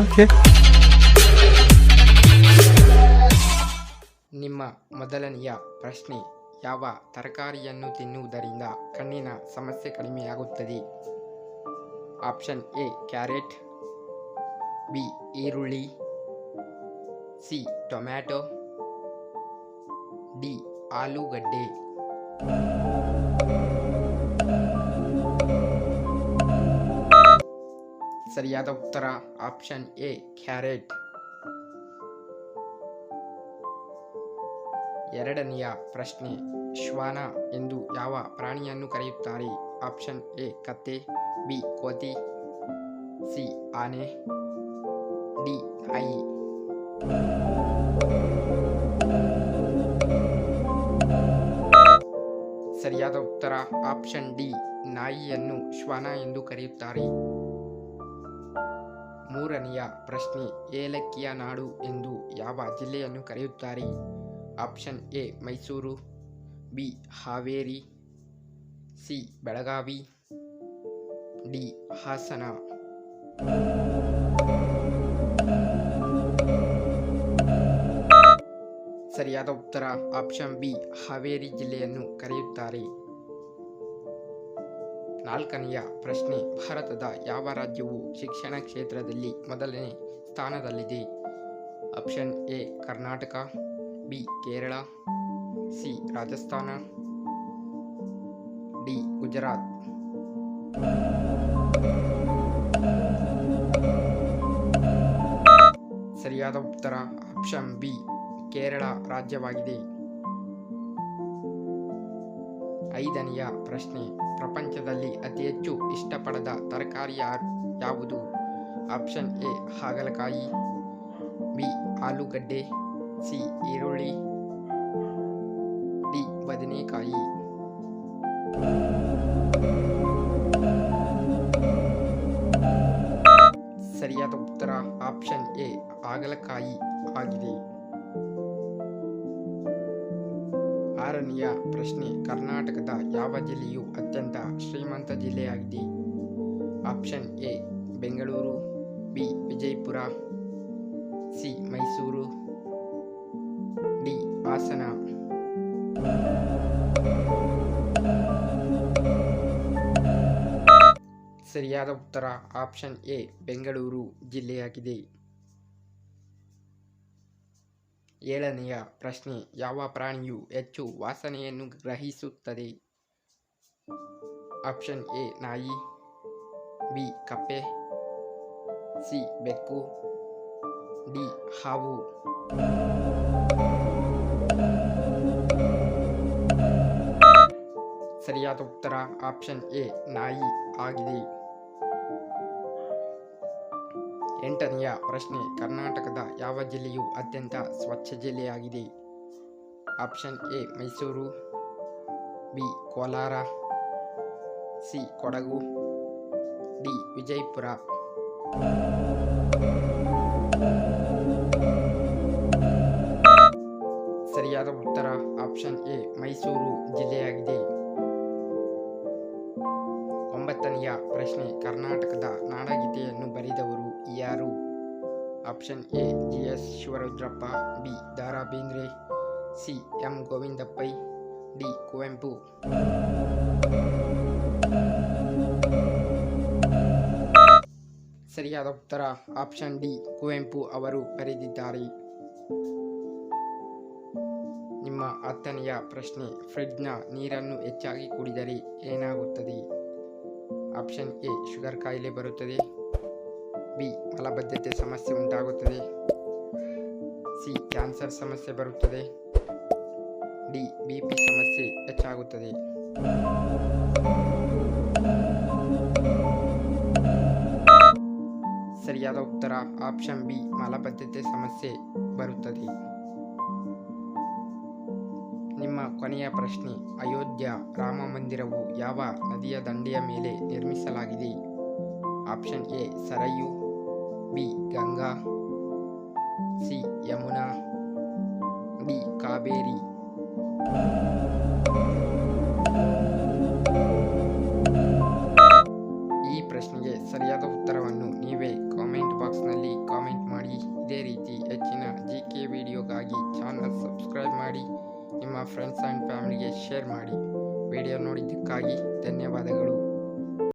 Okay ನಿಮ್ಮ ಮೊದಲನೆಯ ಪ್ರಶ್ನೆ, ಯಾವ ತರಕಾರಿಯನ್ನು ತಿನ್ನುವುದರಿಂದ ಕಣ್ಣಿನ ಸಮಸ್ಯೆ ಕಡಿಮೆಯಾಗುತ್ತದೆ? ಆಪ್ಷನ್ ಎ, ಕ್ಯಾರೆಟ್, ಬಿ, ಈರುಳ್ಳಿ, ಸಿ, ಟೊಮ್ಯಾಟೊ, ಡಿ, ಆಲೂಗಡ್ಡೆ. ಸರಿಯಾದ ಉತ್ತರ ಆಪ್ಷನ್ ಎ, ಕ್ಯಾರೆಟ್. ಎರಡನೆಯ ಪ್ರಶ್ನೆ, ಶ್ವಾನ ಎಂದು ಯಾವ ಪ್ರಾಣಿಯನ್ನು ಕರೆಯುತ್ತಾರೆ? ಆಪ್ಷನ್ ಎ, ಕತ್ತೆ, ಬಿ, ಕೋತಿ, ಸಿ, ಆನೆ, ಡಿ ನಾಯಿ ಸರಿಯಾದ ಉತ್ತರ ಆಪ್ಷನ್ ಡಿ, ನಾಯಿಯನ್ನು ಶ್ವಾನ ಎಂದು ಕರೆಯುತ್ತಾರೆ. ಮೂರನೆಯ ಪ್ರಶ್ನೆ, ಏಲಕ್ಕಿಯ ನಾಡು ಎಂದು ಯಾವ ಜಿಲ್ಲೆಯನ್ನು ಕರೆಯುತ್ತಾರೆ? Option A, Mysuru, B, Haveri, C, Belagavi, D, Hassan. ಸರಿಯಾದ ಉತ್ತರ, ಆಪ್ಷನ್ ಬಿ, ಹಾವೇರಿ ಜಿಲ್ಲೆಯನ್ನು ಕರೆಯುತ್ತಾರೆ. ನಾಲ್ಕನೆಯ ಪ್ರಶ್ನೆ, ಭಾರತದ ಯಾವ ರಾಜ್ಯವು ಶಿಕ್ಷಣ ಕ್ಷೇತ್ರದಲ್ಲಿ ಮೊದಲನೇ ಸ್ಥಾನದಲ್ಲಿದೆ? Option A, Karnataka, B, Kerala, C, Rajasthan, D, Gujarat. ಸರಿಯಾದ ಉತ್ತರ ಆಪ್ಷನ್ ಬಿ, ಕೇರಳ ರಾಜ್ಯವಾಗಿದೆ. ಐದನೆಯ ಪ್ರಶ್ನೆ. ಪ್ರಪಂಚದಲ್ಲಿ ಅತಿ ಹೆಚ್ಚು ಇಷ್ಟಪಡದ ತರಕಾರಿ ಯಾವುದು? ಆಪ್ಷನ್ ಎ, ಹಾಗಲಕಾಯಿ, ಬಿ, ಆಲೂಗಡ್ಡೆ, ಸಿ, ಈರುಳ್ಳಿ, ಡಿ, ಬದನೆಕಾಯಿ. ಸರಿಯಾದ ಉತ್ತರ ಆಪ್ಷನ್ ಎ, ಹಾಗಲಕಾಯಿ ಆಗಿದೆ. ಆರನೆಯ ಪ್ರಶ್ನೆ. ಕರ್ನಾಟಕದ ಯಾವ ಜಿಲ್ಲೆಯು ಅತ್ಯಂತ ಶ್ರೀಮಂತ ಜಿಲ್ಲೆಯಾಗಿದೆ? Option A, Bengaluru, B, Vijayapura, C, Mysuru, D, Hassan. ಸರಿಯಾದ ಉತ್ತರ ಆಪ್ಷನ್ ಎ, ಬೆಂಗಳೂರು ಜಿಲ್ಲೆಯಾಗಿದೆ. ಏಳನೆಯ ಪ್ರಶ್ನೆ, ಯಾವ ಪ್ರಾಣಿಯು ಹೆಚ್ಚು ವಾಸನೆಯನ್ನು ಗ್ರಹಿಸುತ್ತದೆ? ಆಪ್ಷನ್ ಎ, ನಾಯಿ, ಬಿ, ಕಪ್ಪೆ, ಸಿ, ಬೆಕ್ಕು, ಡಿ, ಹಾವು. ಸರಿಯಾದ ಉತ್ತರ ಆಪ್ಷನ್ ಎ, ನಾಯಿ ಆಗಿದೆ. ಎಂಟನೆಯ ಪ್ರಶ್ನೆ, ಕರ್ನಾಟಕದ ಯಾವ ಜಿಲ್ಲೆಯು ಅತ್ಯಂತ ಸ್ವಚ್ಛ ಜಿಲ್ಲೆಯಾಗಿದೆ? Option A, Mysuru, B, Kolar, C, Kodagu, D, Vijayapura. ಸರಿಯಾದ ಉತ್ತರ ಆಪ್ಷನ್ ಎ, ಮೈಸೂರು ಜಿಲ್ಲೆಯಾಗಿದೆ. ಒಂಬತ್ತನೆಯ ಪ್ರಶ್ನೆ. ಕರ್ನಾಟಕದ ನಾಡಗೀತೆಯನ್ನು ಬರೆದವರು ಯಾರು? Option A, G S Shivarudrappa, B Dara Bendre C, M Govindapai, D, Kuvempu. ಸರಿಯಾದ ಉತ್ತರ, ಆಪ್ಷನ್ ಡಿ, ಕುವೆಂಪು ಅವರು ಬರೆದಿದ್ದಾರೆ. ನಿಮ್ಮ ಹತ್ತನೆಯ ಪ್ರಶ್ನೆ. ಫ್ರಿಡ್ಜ್ನ ನೀರನ್ನು ಹೆಚ್ಚಾಗಿ ಕುಡಿದರೆ ಏನಾಗುತ್ತದೆ? ಆಪ್ಷನ್ ಎ, ಶುಗರ್ ಕಾಯಿಲೆ ಬರುತ್ತದೆ. ಬಿ, ಮಲಬದ್ಧತೆ ಸಮಸ್ಯೆ ಉಂಟಾಗುತ್ತದೆ. ಸಿ, ಕ್ಯಾನ್ಸರ್ ಸಮಸ್ಯೆ ಬರುತ್ತದೆ. ಡಿ, ಬಿ ಪಿ ಸಮಸ್ಯೆ ಹೆಚ್ಚಾಗುತ್ತದೆ. ಸರಿಯಾದ ಉತ್ತರ, ಆಪ್ಷನ್ ಬಿ, ಮಲಬದ್ಧತೆ ಸಮಸ್ಯೆ ಬರುತ್ತದೆ. ನಿಮ್ಮ ಕೊನೆಯ ಪ್ರಶ್ನೆ. ಅಯೋಧ್ಯ ರಾಮ ಮಂದಿರವು ಯಾವ ನದಿಯ ದಂಡೆಯ ಮೇಲೆ ನಿರ್ಮಿಸಲಾಗಿದೆ? Option A, Sarayu, B, Ganga, C, Yamuna, D, Kaveri. ಈ ಪ್ರಶ್ನೆಗೆ ಸರಿಯಾದ ಉತ್ತರವನ್ನು ನೀವೇ ಕಾಮೆಂಟ್ ಬಾಕ್ಸ್ ಬಾಕ್ಸ್ನಲ್ಲಿ ಕಾಮೆಂಟ್ ಮಾಡಿ. ಇದೇ ರೀತಿ ಹೆಚ್ಚಿನ ಜಿ ಕೆ ವಿಡಿಯೋಗಾಗಿ ಚಾನಲ್ ಸಬ್ಸ್ಕ್ರೈಬ್ ಮಾಡಿ. ನಿಮ್ಮ ಫ್ರೆಂಡ್ಸ್ ಆ್ಯಂಡ್ ಫ್ಯಾಮಿಲಿಗೆ ಶೇರ್ ಮಾಡಿ ವಿಡಿಯೋ ನೋಡಿದ್ದಕ್ಕಾಗಿ ಧನ್ಯವಾದಗಳು.